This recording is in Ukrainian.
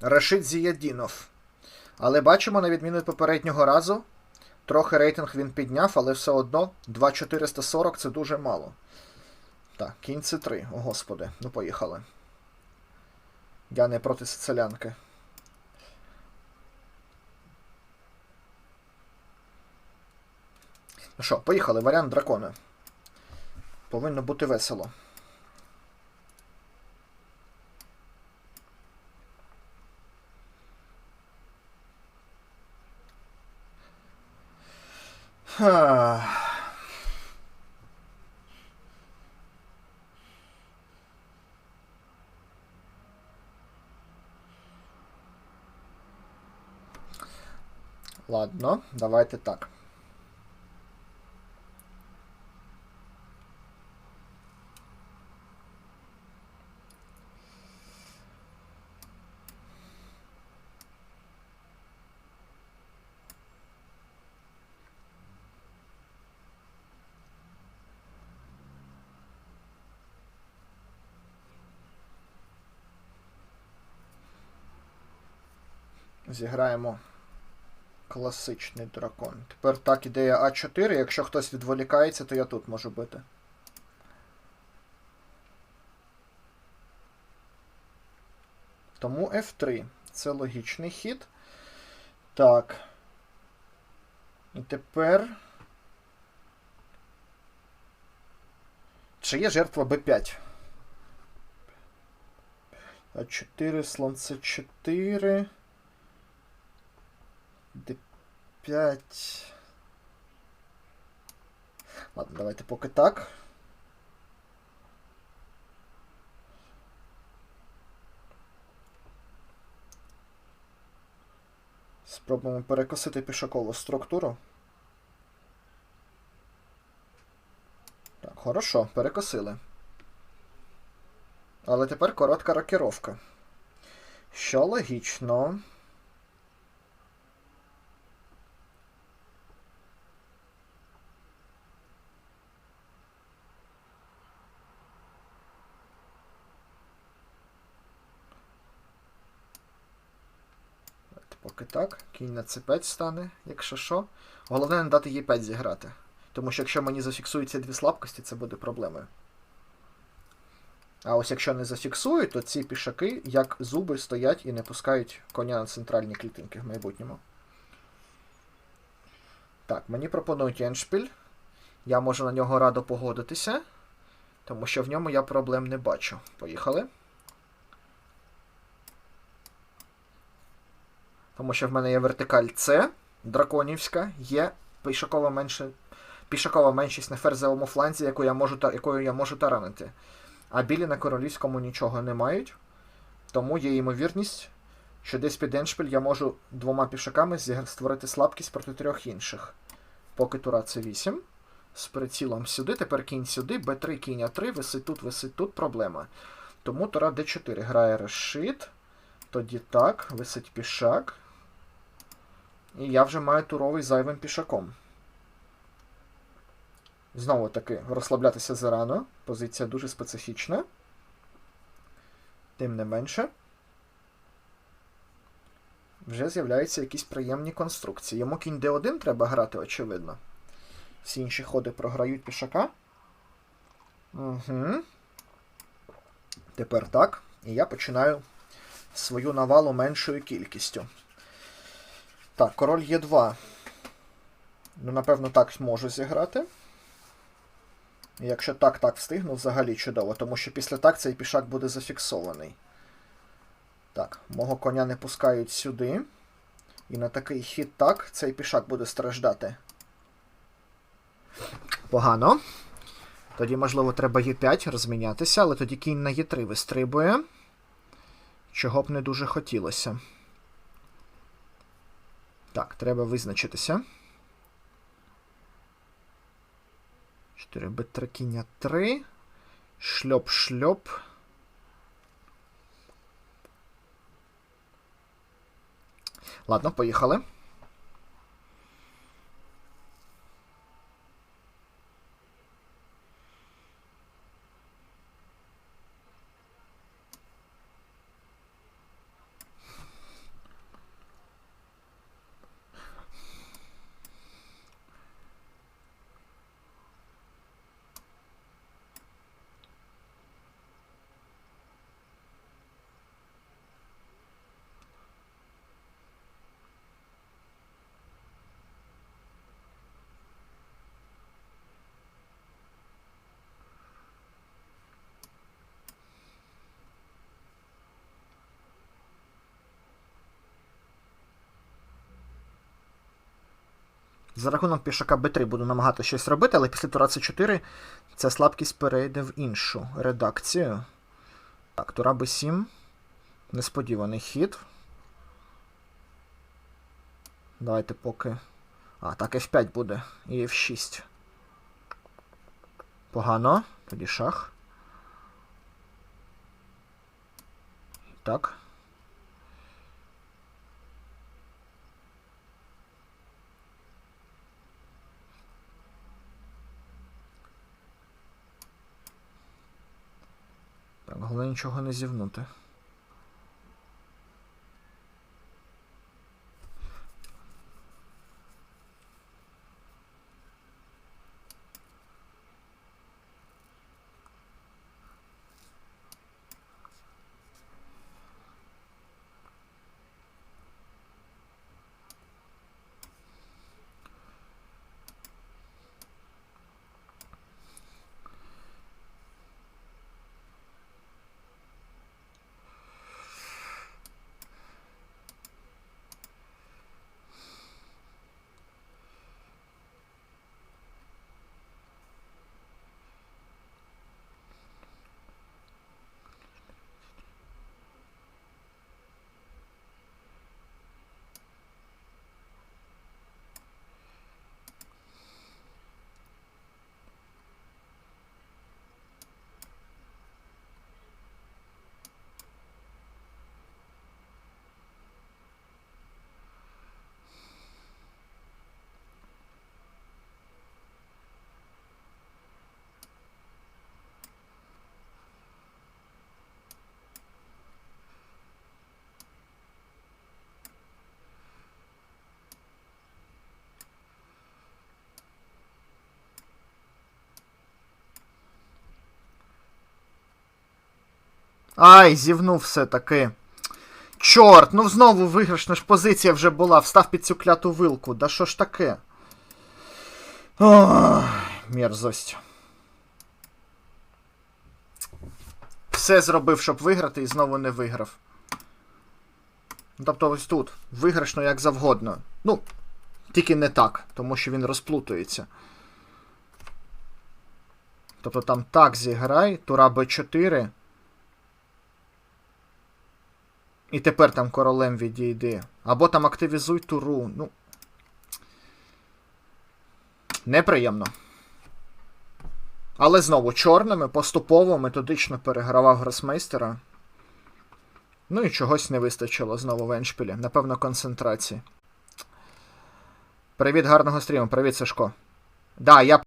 Рашид Зіядінов. Але бачимо, на відміну від попереднього разу, трохи рейтинг він підняв, але все одно 2440 це дуже мало. Так, кінь це 3 О, господи. Ну, поїхали. Я не проти сицилянки. Ну що, поїхали, варіант дракона. Повинно бути весело. Ладно, давайте так. Зіграємо класичний дракон. Тепер так, ідея А4. Якщо хтось відволікається, то я тут можу бити. Тому F3. Це логічний хід. Так. І тепер. Чи є жертва Б5? А4, слон С4. Д5. Ладно, давайте поки так. Спробуємо перекосити пішакову структуру. Так, хорошо, перекосили. Але тепер коротка рокіровка. Що логічно. Давайте Поки так, кінь на c5 стане, якщо що. Головне не дати Е5 зіграти. Тому що якщо мені зафіксують ці дві слабкості, це буде проблемою. А ось якщо не зафіксують, то ці пішаки, як зуби, стоять і не пускають коня на центральні клітинки в майбутньому. Так, мені пропонують еншпіль. Я можу на нього радо погодитися, тому що в ньому я проблем не бачу. Поїхали. Тому що в мене є вертикаль С, драконівська, є пішакова, менше, пішакова меншість на ферзевому фланзі, яку я можу, якою я можу таранити. А білі на королівському нічого не мають. Тому є ймовірність, що десь під еншпіль я можу двома пішаками створити слабкість проти трьох інших. Поки тура це 8. З прицілом сюди, тепер кінь сюди, Б3, кінь А3, висить тут, висить тут, проблема. Тому тура Д4 грає решит. Тоді так, висить пішак. І я вже маю туровий зайвим пішаком. Знову таки, розслаблятися зарано. Позиція дуже специфічна. Тим не менше. Вже з'являються якісь приємні конструкції. Йому кінь D1 треба грати, очевидно. Всі інші ходи програють пішака. Угу. Тепер так. І я починаю свою навалу меншою кількістю. Так, король Є2. Ну, напевно, так можу зіграти. Якщо так, так встигну, взагалі чудово, тому що після так цей пішак буде зафіксований. Так, мого коня не пускають сюди. І на такий хід так, цей пішак буде страждати. Погано. Тоді, можливо, треба Е5 розмінятися, але тоді кінь на Е3 вистрибує. Чого б не дуже хотілося. Так, треба визначитися. 4 Б3 3. Шльоп-шльоп. Ладно, поїхали. За рахунок пішака Б3 буду намагатися щось робити, але після тура С4 ця слабкість перейде в іншу редакцію. Так, тура Б7. Несподіваний хід. Давайте поки. А, так, F5 буде. І F6. Погано. Тоді шах. Так. Так, головне нічого не зівнути. Ай, зівнув все-таки. Чорт, ну знову виграшна ж позиція вже була. Встав під цю кляту вилку. Да що ж таке? Ох, мерзость. Все зробив, щоб виграти, і знову не виграв. Тобто ось тут. Виграшно як завгодно. Ну, тільки не так, тому що він розплутується. Тобто там так зіграй, тура Б4. І тепер там королем відійди. Або там активізуй туру. Ну. Неприємно. Але знову чорними поступово методично перегравав гросмейстера. Ну і чогось не вистачило знову в Еншпілі. Напевно, концентрації. Привіт, гарного стріму. Привіт, Сашко. Да, я